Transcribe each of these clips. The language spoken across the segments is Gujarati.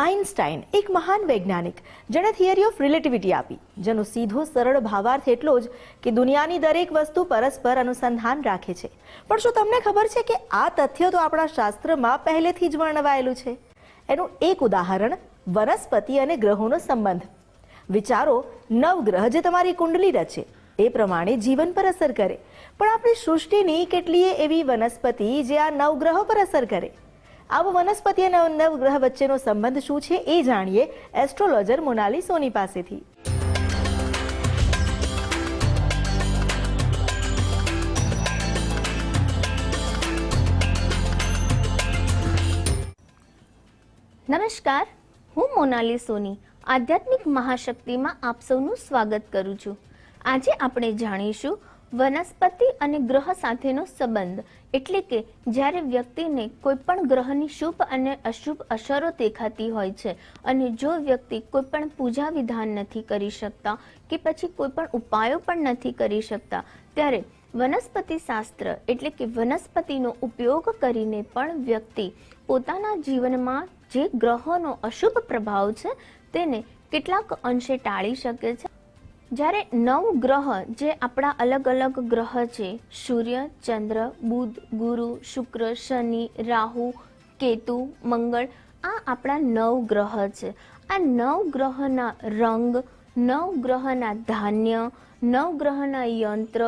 આઇન્સ્ટાઈન એક મહાન વૈજ્ઞાનિક, જેણે થિયરી ઓફ રિલેટિવિટી આપી, જેનો સીધો સરળ ભાવાર્થ એટલો જ કે દુનિયાની દરેક વસ્તુ પરસ્પર અનુસંધાન રાખે છે. પણ શું તમને ખબર છે કે આ તથ્ય તો આપણા શાસ્ત્રમાં પહેલેથી જ વર્ણવાયેલું છે? એનું એક ઉદાહરણ, વનસ્પતિ અને ગ્રહોનો સંબંધ. વિચારો નવગ્રહ જે તમારી કુંડલી રચે, એ પ્રમાણે જીવન પર અસર કરે. પણ આપણી સૃષ્ટિની કેટલીય એવી વનસ્પતિ જે આ નવગ્રહો પર અસર કરે? આવો વનસ્પતિ અને નવગ્રહ વચ્ચેનો સંબંધ શું છે એ જાણીએ એસ્ટ્રોલોજર મોનાલી સોની પાસેથી. નમસ્કાર, હું મોનાલી સોની, આધ્યાત્મિક મહાશક્તિમાં આપ સૌનું સ્વાગત કરું છું. આજે આપણે જાણીશું વનસ્પતિ અને ગ્રહ સાથેનો સંબંધ. એટલે કે, જ્યારે વ્યક્તિને કોઈ પણ ગ્રહની શુભ અને અશુભ અસરો દેખાતી હોય છે અને જો વ્યક્તિ કોઈ પણ પૂજા વિધાન નથી કરી શકતા કે પછી કોઈ પણ ઉપાયો પણ નથી કરી શકતા, ત્યારે વનસ્પતિ શાસ્ત્ર એટલે કે વનસ્પતિનો ઉપયોગ કરીને પણ વ્યક્તિ પોતાના જીવનમાં જે ગ્રહોનો અશુભ પ્રભાવ છે તેને કેટલાક અંશે ટાળી શકે છે. જ્યારે નવ ગ્રહ જે આપણા અલગ અલગ ગ્રહ છે, સૂર્ય, ચંદ્ર, બુધ, ગુરુ, શુક્ર, શનિ, રાહુ, કેતુ, મંગળ, આ આપણા નવ ગ્રહ છે. આ નવ ગ્રહના રંગ, નવ ગ્રહના ધાન્ય, નવ ગ્રહના યંત્ર,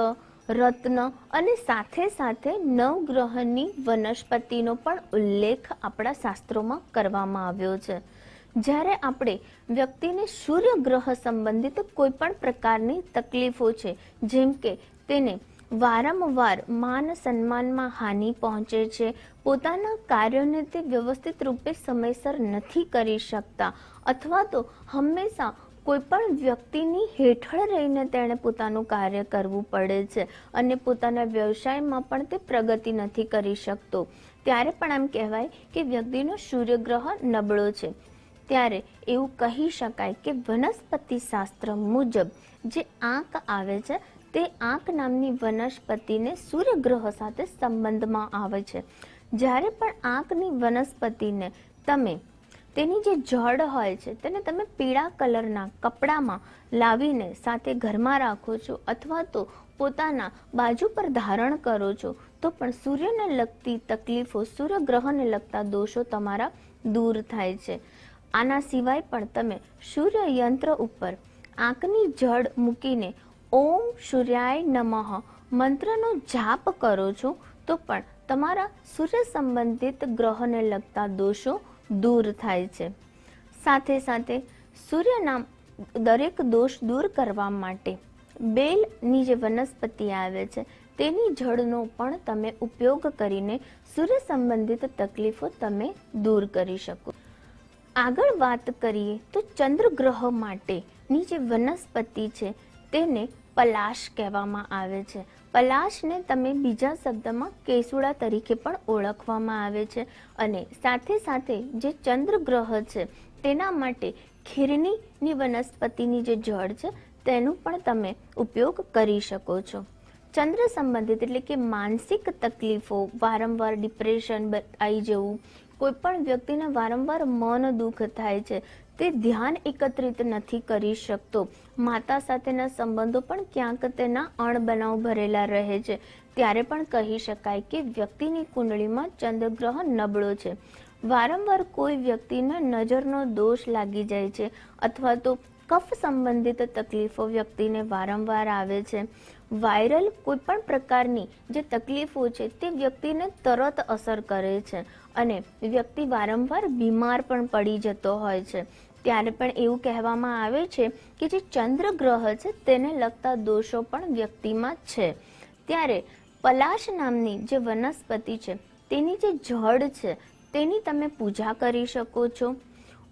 રત્ન અને સાથે સાથે નવગ્રહની વનસ્પતિનો પણ ઉલ્લેખ આપણા શાસ્ત્રોમાં કરવામાં આવ્યો છે. જ્યારે આપણે વ્યક્તિને સૂર્ય ગ્રહ સંબંધિત કોઈ પણ પ્રકારની તકલીફો છે, જેમ કે તેને વારંવાર માન સન્માનમાં હાનિ પહોંચે છે, પોતાના કાર્યોને તે વ્યવસ્થિત રૂપે સમયસર નથી કરી શકતા, અથવા તો હંમેશા કોઈ પણ વ્યક્તિની હેઠળ રહીને તેણે પોતાનું કાર્ય કરવું પડે છે અને પોતાના વ્યવસાયમાં પણ તે પ્રગતિ નથી કરી શકતો. ત્યારે પણ એમ કહેવાય કે વ્યક્તિનો સૂર્યગ્રહ નબળો છે. ત્યારે એવું કહી શકાય કે વનસ્પતિ શાસ્ત્ર મુજબ જે આંક આવે છે, તે આંક નામની વનસ્પતિને સૂર્યગ્રહ સાથે સંબંધમાં આવે છે. જ્યારે પણ આંકની વનસ્પતિને તમે તેની જે જડ હોય છે, તેને તમે પીળા કલરના કપડામાં લાવીને સાથે ઘરમાં રાખો છો અથવા તો પોતાના બાજુ પર ધારણ કરો છો, તો પણ સૂર્યને લગતી તકલીફો સૂર્યગ્રહને લગતા દોષો તમારા દૂર થાય છે. આના સિવાય પણ તમે સૂર્ય યંત્ર ઉપર આંખની જડ મૂકીને ઓમ સૂર્યાય નમઃ મંત્રનો જાપ કરો છો, તો પણ તમારા સૂર્ય સંબંધિત ગ્રહોને લગતા દોષો દૂર થાય છે. સાથે સાથે સૂર્યના દરેક દોષ દૂર કરવા માટે બેલની જે વનસ્પતિ આવે છે, તેની જળનો પણ તમે ઉપયોગ કરીને સૂર્ય સંબંધિત તકલીફો તમે દૂર કરી શકો. આગળ વાત કરીએ તો ચંદ્રગ્રહ માટેની જે વનસ્પતિ છે, તેને પલાશ કહેવામાં આવે છે. પલાશને તમે બીજા શબ્દમાં કેસુડા તરીકે પણ ઓળખવામાં આવે છે અને સાથે સાથે જે ચંદ્રગ્રહ છે, તેના માટે ખીરનીની વનસ્પતિની જે જળ છે, તેનું પણ તમે ઉપયોગ કરી શકો છો. ચંદ્ર સંબંધિત એટલે કે માનસિક તકલીફો, વારંવાર ડિપ્રેશન આવી જવું કોઈ પણ વ્યક્તિને વારંવાર મન દુઃખ થાય છે, તે ધ્યાન એકત્રિત નથી કરી શકતો. માતા સાથેના સંબંધો પણ ક્યાંક તેના અણબનાવ ભરેલા રહે છે. ત્યારે પણ કહી શકાય કે વ્યક્તિની કુંડળીમાં ચંદ્રગ્રહ નબળો છે. વારંવાર કોઈ વ્યક્તિને નજરનો દોષ લાગી જાય છે અથવા તો કફ સંબંધિત તકલીફો વ્યક્તિને વારંવાર આવે છે. વાયરલ કોઈ પણ પ્રકારની જે તકલીફો છે, તે વ્યક્તિને તરત અસર કરે છે. અને વ્યક્તિ વારંવાર બીમાર પણ પડી જતો હોય છે. ત્યારે પણ એવું કહેવામાં આવે છે કે જે ચંદ્ર ગ્રહ છે તેને લગતા દોષો પણ વ્યક્તિમાં છે. ત્યારે પલાશ નામની જે વનસ્પતિ છે, તેની જે જડ છે, તેની તમે પૂજા કરી શકો છો.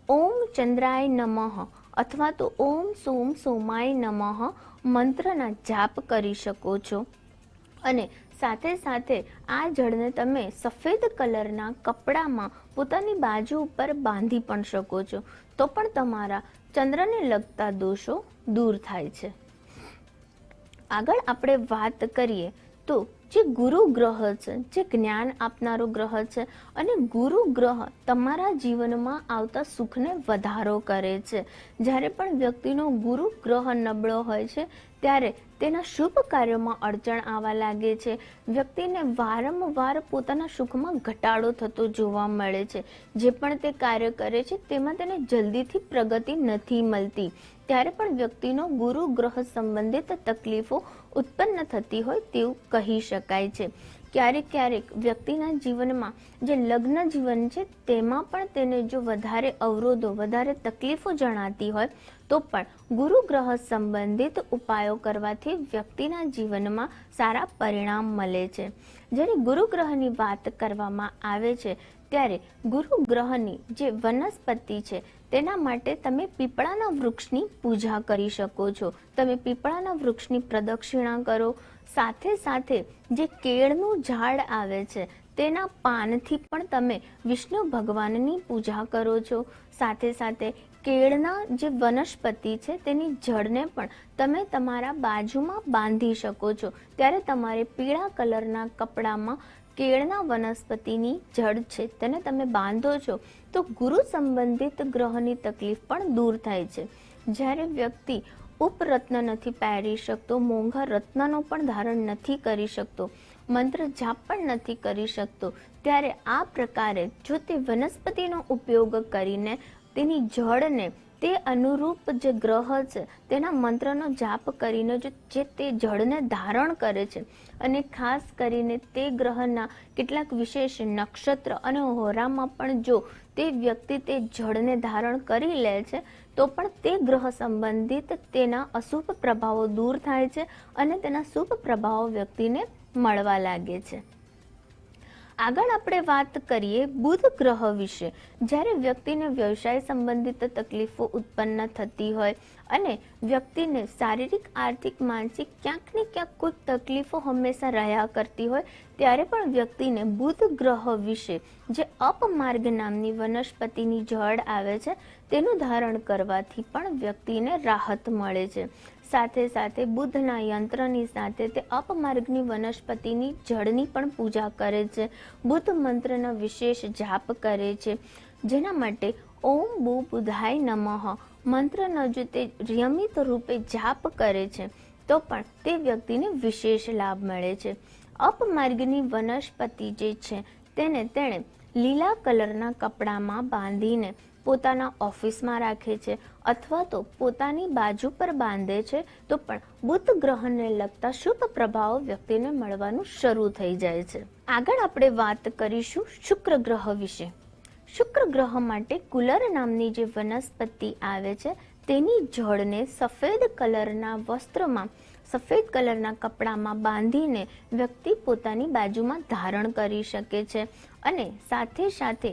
ઓમ ચંદ્રાય નમઃ અથવા તો ઓમ સોમ સોમાય નમઃ મંત્રના જાપ કરી શકો છો. અને સાથે સાથે આ જળને તમે સફેદ કલરના કપડામાં પોતાની બાજુ ઉપર બાંધી પણ શકો છો. તો પણ તમારા ચંદ્રને લગતા દોષો દૂર થાય છે. આગળ આપણે વાત કરીએ તો જે ગુરુ ગ્રહ છે, જે જ્ઞાન આપનારો ગ્રહ છે અને ગુરુ ગ્રહ તમારા જીવનમાં આવતા સુખને વધારો કરે છે. જ્યારે પણ વ્યક્તિનો ગુરુ ગ્રહ નબળો હોય છે ત્યારે તેના શુભ કાર્યોમાં અડચણ આવવા લાગે છે. વ્યક્તિને વારંવાર પોતાના સુખમાં ઘટાડો થતો જોવા મળે છે. જે પણ તે કાર્ય કરે છે, તેમાં તેને જલ્દીથી પ્રગતિ નથી મળતી. ત્યારે પણ વ્યક્તિનો ગુરુ ગ્રહ સંબંધિત તકલીફો ઉત્પન્ન થતી હોય તેવું કહી શકાય છે. ક્યારેક ક્યારેક વ્યક્તિના જીવનમાં જે લગ્ન જીવન છે, તેમાં પણ તેને જો વધારે અવરોધો, વધારે તકલીફો જણાતી હોય, તો પણ ગુરુ ગ્રહ સંબંધિત ઉપાયો કરવાથી વ્યક્તિના જીવનમાં સારા પરિણામ મળે છે. જ્યારે ગુરુ ગ્રહની વાત કરવામાં આવે છે, ત્યારે ગુરુ ગ્રહની જે વનસ્પતિ છે, તેના માટે તમે પીપળાના વૃક્ષની પૂજા કરી શકો છો. તમે પીપળાના વૃક્ષની પ્રદક્ષિણા કરો સાથે સાથે જે કેળનું ઝાડ આવે છે, તેના પાનથી પણ તમે વિષ્ણુ ભગવાનની પૂજા કરો છો. સાથે સાથે કેળના જે વનસ્પતિ છે, તેની જળને પણ તમે તમારા બાજુમાં બાંધી શકો છો. ત્યારે તમારે પીળા કલરના કપડામાં કેળના વનસ્પતિની જળ છે, તેને તમે બાંધો છો, તો ગુરુ સંબંધિત ગ્રહની તકલીફ પણ દૂર થાય છે. જ્યારે વ્યક્તિ ઉપરત્ન નથી પહેરી શકતો, મોંઘા રત્નનો પણ ધારણ નથી કરી શકતો, મંત્ર જાપ પણ નથી કરી શકતો. ત્યારે આ પ્રકારે જો તે વનસ્પતિનો ઉપયોગ કરીને તેની જળને તે અનુરૂપ જે ગ્રહ છે, તેના મંત્રનો જાપ કરીને જો જે તે જળને ધારણ કરે છે અને ખાસ કરીને તે ગ્રહના કેટલાક વિશેષ નક્ષત્ર અને હોરામાં પણ જો તે વ્યક્તિ તે જળને ધારણ કરી લે છે તો પણ તે ગ્રહ સંબંધિત તેના અશુભ પ્રભાવો દૂર થાય છે અને તેના શુભ પ્રભાવો વ્યક્તિને મળવા લાગે છે. આગળ આપણે વાત કરીએ બુધ ગ્રહ વિશે. જ્યારે વ્યક્તિને વ્યવસાય સંબંધિત તકલીફો ઉત્પન્ન થતી હોય અને વ્યક્તિને શારીરિક, આર્થિક, માનસિક ક્યાંક ને ક્યાંક કોઈ તકલીફો હંમેશા રહ્યા કરતી હોય, ત્યારે પણ વ્યક્તિને બુધ ગ્રહ વિશે જે અપમાર્ગ નામની વનસ્પતિની જળ આવે છે તેનું ધારણ કરવાથી પણ વ્યક્તિને રાહત મળે છે. સાથે સાથે બુદ્ધના યંત્રની સાથે તે અપમાર્ગની વનસ્પતિની જળની પણ પૂજા કરે છે. બુદ્ધ મંત્રનો વિશેષ જાપ કરે છે. જેના માટે ઓમ બુ બુધાય નમઃ. મંત્રનો જો તે નિયમિત રૂપે જાપ કરે છે. તો પણ તે વ્યક્તિને વિશેષ લાભ મળે છે. અપમાર્ગની વનસ્પતિ જે છે, તેને તેણે લીલા કલરના કપડામાં બાંધીને પોતાના ઓફિસમાં રાખે છે અથવા તો પોતાની બાજુ પર બાંધે છે તો પણ બુધ ગ્રહને લગતા શુભ પ્રભાવો વ્યક્તિને મળવાનું શરૂ થઈ જાય છે. આગળ આપણે વાત કરીશું શુક્ર ગ્રહ વિશે. શુક્ર ગ્રહ માટે કુલર નામની જે વનસ્પતિ આવે છે, તેની જળને સફેદ કલરના વસ્ત્રમાં, સફેદ કલરના કપડામાં બાંધીને વ્યક્તિ પોતાની બાજુમાં ધારણ કરી શકે છે. અને સાથે સાથે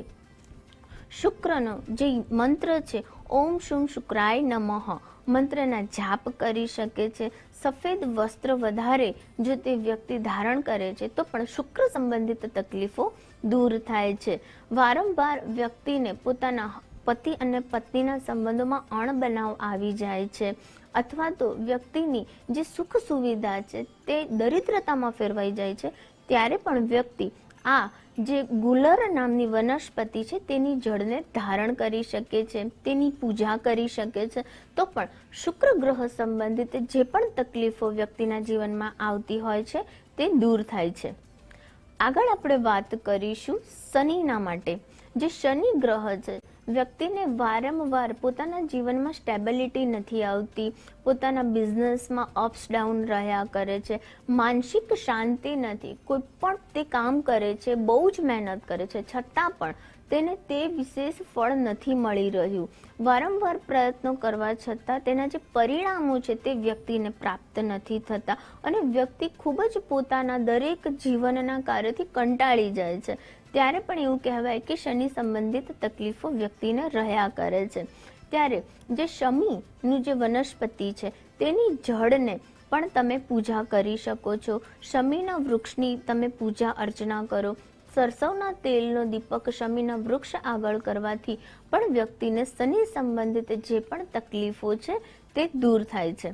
શુક્રનો જે મંત્ર છે, ઓમ શુમ શુક્રાય નમઃ, મંત્રના જાપ કરી શકે છે. સફેદ વસ્ત્ર વધારે જો તે વ્યક્તિ ધારણ કરે છે, તો પણ શુક્ર સંબંધિત તકલીફો દૂર થાય છે. વારંવાર વ્યક્તિને પોતાના પતિ અને પત્નીના સંબંધોમાં અણબનાવ આવી જાય છે અથવા તો વ્યક્તિની જે સુખ સુવિધા છે, તે દરિદ્રતામાં ફેરવાઈ જાય છે, ત્યારે પણ વ્યક્તિ આ જે ગુલર નામની વનસ્પતિ છે, તેની જળને ધારણ કરી શકે છે, તેની પૂજા કરી શકે છે. તો પણ શુક્ર ગ્રહ સંબંધિત જે પણ તકલીફો વ્યક્તિના જીવનમાં આવતી હોય છે, તે દૂર થાય છે. આગળ આપણે વાત કરીશું શનિના માટે. જે શનિ ગ્રહ છે વ્યક્તિને વારંવાર પોતાના જીવનમાં સ્ટેબિલિટી નથી આવતી, પોતાના બિઝનેસમાં અપ્સ ડાઉન રહ્યા કરે છે, માનસિક શાંતિ નથી, કોઈ પણ તે કામ કરે છે, બહુ જ મહેનત કરે છે, છતાં પણ તેને તે વિશેષ ફળ નથી મળી રહ્યું. વારંવાર પ્રયત્નો કરવા છતાં તેના જે પરિણામો છે તે વ્યક્તિને પ્રાપ્ત નથી થતા અને વ્યક્તિ ખૂબ જ પોતાના દરેક જીવનના કાર્યથી કંટાળી જાય છે. ત્યારે પણ એવું કહેવાય કે શનિ સંબંધિત તકલીફો વ્યક્તિને રહ્યા કરે છે. ત્યારે જે શમીનું જે વનસ્પતિ છે, તેની જળને પણ તમે પૂજા કરી શકો છો. શમીના વૃક્ષની તમે પૂજા અર્ચના કરો. સરસવના તેલનો દીપક શમીના વૃક્ષ આગળ કરવાથી પણ વ્યક્તિને શનિ સંબંધિત જે પણ તકલીફો છે, તે દૂર થાય છે.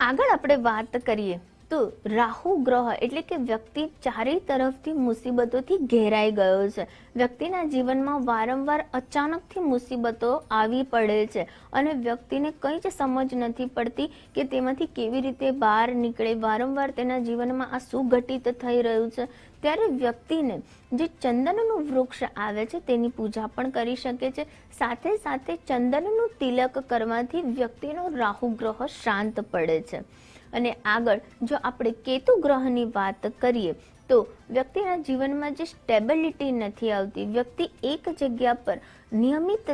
આગળ આપણે વાત કરીએ. તો રાહુ ગ્રહ એટલે કે વ્યક્તિ ચારેય તરફથી મુસીબતોથી ઘેરાઈ ગયો છે. વ્યક્તિના જીવનમાં વારંવાર અચાનકથી મુસીબતો આવી પડે છે અને વ્યક્તિને કંઈ જ સમજ નથી પડતી કે તેમાંથી કેવી રીતે બહાર નીકળે. વારંવાર તેના જીવનમાં આ સુઘટિત થઈ રહ્યું છે. ત્યારે વ્યક્તિને જે ચંદનનું વૃક્ષ આવે છે તેની પૂજા પણ કરી શકે છે. સાથે સાથે ચંદનનું તિલક કરવાથી વ્યક્તિનો રાહુ ગ્રહ શાંત પડે છે. અને આગળ જો આપણે કેતુ ગ્રહની વાત કરીએ, તો વ્યક્તિના જીવનમાં જે સ્ટેબિલિટી નથી આવતી, વ્યક્તિ એક જગ્યા પર નિયમિત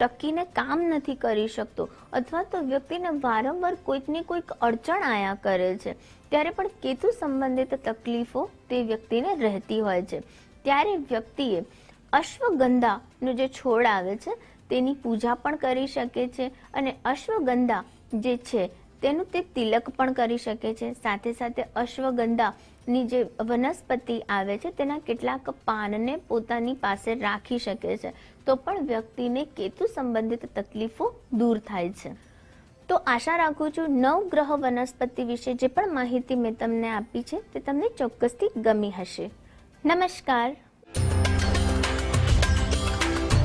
ટકીને કામ નથી કરી શકતો અથવા તો વ્યક્તિને વારંવાર કોઈકને કોઈક અડચણ આયા કરે છે, ત્યારે પણ કેતુ સંબંધિત તકલીફો તે વ્યક્તિને રહેતી હોય છે. ત્યારે વ્યક્તિએ અશ્વગંધાનો જે છોડ આવે છે, તેની પૂજા પણ કરી શકે છે અને અશ્વગંધા જે છે તેનું તે તિલક પણ કરી શકે છે. સાથે સાથે અશ્વગંધાની જે વનસ્પતિ આવે છે, તેના કેટલાક પાનને પોતાની પાસે રાખી શકે છે. તો પણ વ્યક્તિને કેતુ સંબંધિત તકલીફો દૂર થાય છે. તો આશા રાખું છું નવ ગ્રહ વનસ્પતિ વિશે જે પણ માહિતી મેં તમને આપી છે, તે તમને ચોક્કસથી ગમી હશે. નમસ્કાર.